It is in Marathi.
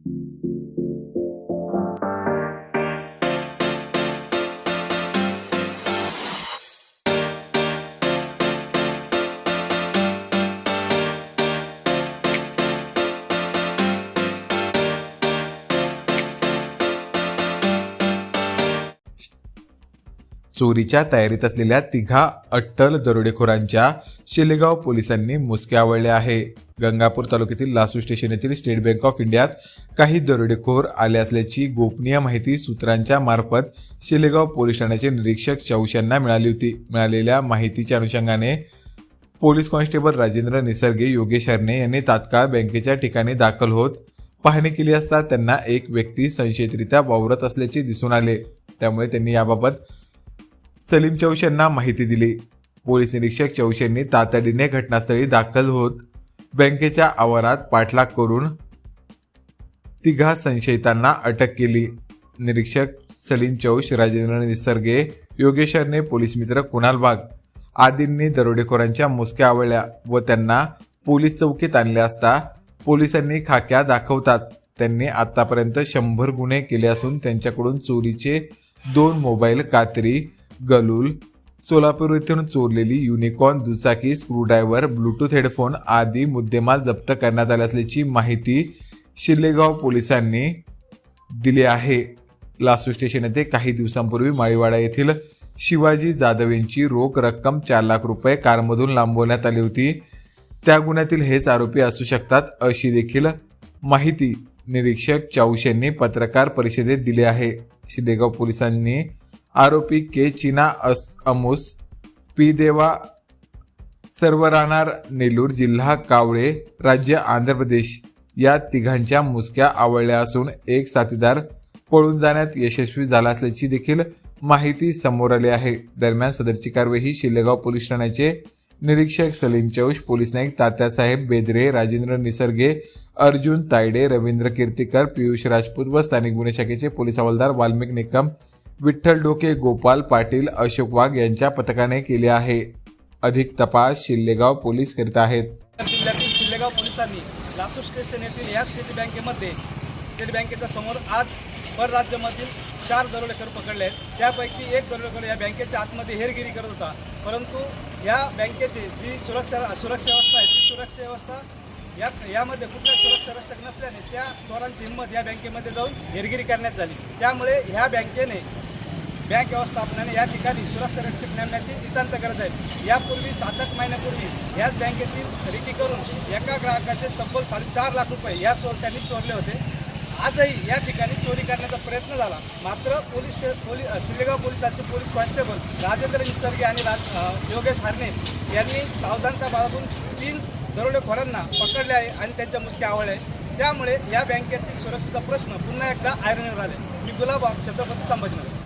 चोरीच्या तयारीत असलेल्या तिघा अट्टल दरोडेखोरांच्या शिलेगाव पोलिसांनी मुसक्या आवळले आहे. गंगापूर तालुक्यातील लासू स्टेशन येथील स्टेट बँक ऑफ इंडियात काही दरोडेखोर आले असल्याची गोपनीय माहिती सूत्रांच्या मार्फत शिलेगाव पोलीस ठाण्याचे निरीक्षक चौश यांना मिळाली होती. मिळालेल्या माहितीच्या अनुषंगाने पोलीस कॉन्स्टेबल राजेंद्र निसर्गे योगेश हरणे यांनी तात्काळ बँकेच्या ठिकाणी दाखल होत पाहणी केली असता त्यांना एक व्यक्ती संशयितरित्या वावरत असल्याचे दिसून आले. त्यामुळे त्यांनी याबाबत सलीम चौश यांना माहिती दिली. पोलीस निरीक्षक चौश यांनी तातडीने घटनास्थळी दाखल होत बँकेच्या आवारात पाठलाग करून तिघा संशयितांना अटक केली. निरीक्षक सलीम चौश राजेंद्र निसर्गे योगेश्वरने पोलीस मित्र कुणाल बाग आदींनी दरोडेखोरांच्या मुसक्या आवळल्या व त्यांना पोलीस चौकीत आणले असता पोलिसांनी खाक्या दाखवताच त्यांनी आतापर्यंत शंभर गुन्हे केले असून त्यांच्याकडून चोरीचे दोन मोबाईल कात्री गलूल सोलापूर येथून चोरलेली युनिकॉर्न दुचाकी स्क्रूड्रायव्हर ब्लूटूथ हेडफोन आदी मुद्देमाल जप्त करण्यात आले असल्याची माहिती शिल्लेगाव पोलिसांनी दिली आहे. लासू स्टेशन येथे काही दिवसांपूर्वी माळीवाडा येथील शिवाजी जाधव यांची रोख रक्कम चार लाख रुपये कारमधून लांबवण्यात आली होती. त्या गुन्ह्यातील हेच आरोपी असू शकतात अशी देखील माहिती निरीक्षक चौश यांनी पत्रकार परिषदेत दिली आहे. शिदेगाव पोलिसांनी आरोपी के चिना अस अमुस पी देवा सर्व राहणार नेलूर जिल्हा कावळे राज्य आंध्र प्रदेश या तिघांच्या मुसक्या आवळल्या असून एक साथीदार पळून जाण्यात यशस्वी झाला असल्याची देखील माहिती समोर आली आहे. दरम्यान सदरची कारवाई ही शिलेगाव पोलीस ठाण्याचे निरीक्षक सलीम चौश पोलीस नाईक तात्यासाहेब बेदरे राजेंद्र निसर्गे अर्जुन तायडे रवींद्र कीर्तीकर पियुष राजपूत व स्थानिक गुन्हे शाखेचे पोलीस हवालदार वाल्मिक निकम विठ्ठल डोके गोपाल पाटील अशोक वाघ यांच्या पथकाने केले आहे. अधिक तपास शिल्लेगाव पोलीस करीत आहेत. जिल्ह्यातील शिल्लेगाव पोलिसांनी लासूर स्टेशन येथील या स्टेट बँकेमध्ये स्टेट बँकेच्या समोर आज परराज्यामधील चार दरोडेखोर पकडले आहेत. त्यापैकी एक दरोडेखोर या बँकेच्या आतमध्ये हेरगिरी करत होता. परंतु या बँकेची जी सुरक्षा सुरक्षा व्यवस्था आहे ती सुरक्षा व्यवस्था या यामध्ये कुठल्या सुरक्षा रक्षक नसल्याने त्या चोरांची हिंमत या बँकेमध्ये जाऊन हेरगिरी करण्यात झाली. त्यामुळे ह्या बँकेने बँक व्यवस्थापनाने या ठिकाणी सुरक्षा रक्षक नेमण्याची नितांत गरज आहे. यापूर्वी सात आठ महिन्यापूर्वी याच बँकेतील खरेदी करून एका ग्राहकाचे तब्बल साडेचार लाख रुपये या चोर त्यांनी चोरले होते. आजही या ठिकाणी चोरी करण्याचा प्रयत्न झाला. मात्र पोलीस पोलीस शिलेगाव पोलिसांचे पोलीस कॉन्स्टेबल राजेंद्र निसर्गे आणि राज योगेश हारणे यांनी सावधानता बाळगून तीन दरोडेखोरांना पकडले आहे आणि त्यांच्या मुसक्या आवळल्या आहे त्यामुळे या बँकेतील सुरक्षेचा प्रश्न पुन्हा एकदा आयरणीवर आले. मी गुलाबा छत्रपती संभाजीनगर.